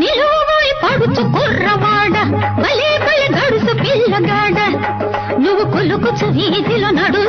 నిలువబోయి పడుచు కుర్రవాడ భలే భలే గడుసు పిల్లగాడ. నువ్వు కొలుకుచు వీధిలో నడు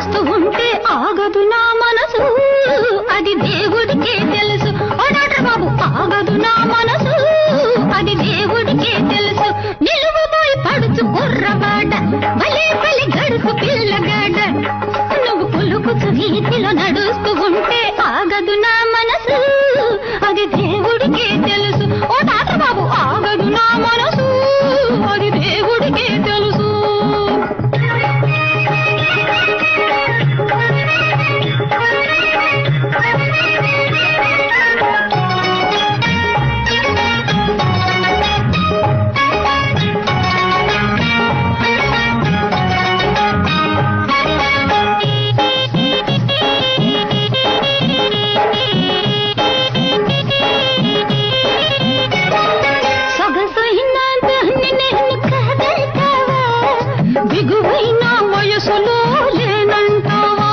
బిగువైన వయసులో లేనంటావా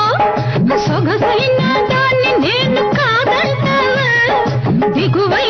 సొగసైన దాన్ని నేను కాదంటావా? దిగువై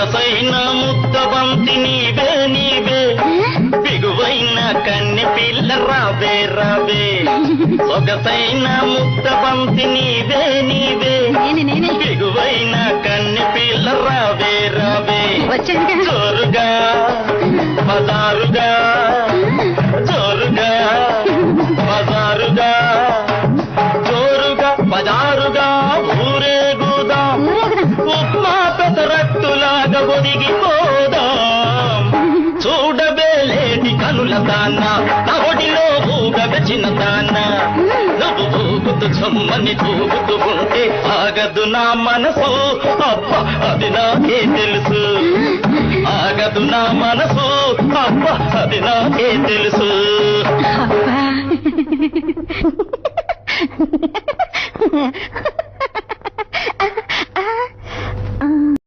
సొగసైన ముద్దబంతి నీవే నీవే. బిగువైన కన్నె పిల్ల రావే రావే. సొగసైన ముద్దబంతి నీవే నీవే. నేనే బిగువైన కన్నె పిల్ల రావే రావే. జోరుగా బజారుగా. ఒదిగిపోదాం చూడబేలేటి కనుల దాన్న నా ఒడిలో దాన్న. నవ్వు ఊగుతూ చమ్మని చూగుతూ ఉంటే ఆగదు నా మనసు. అప్ప అది నాకే తెలుసు. ఆగదు నా మనసు. అప్ప అది నాకే తెలుసు. అబ్బా.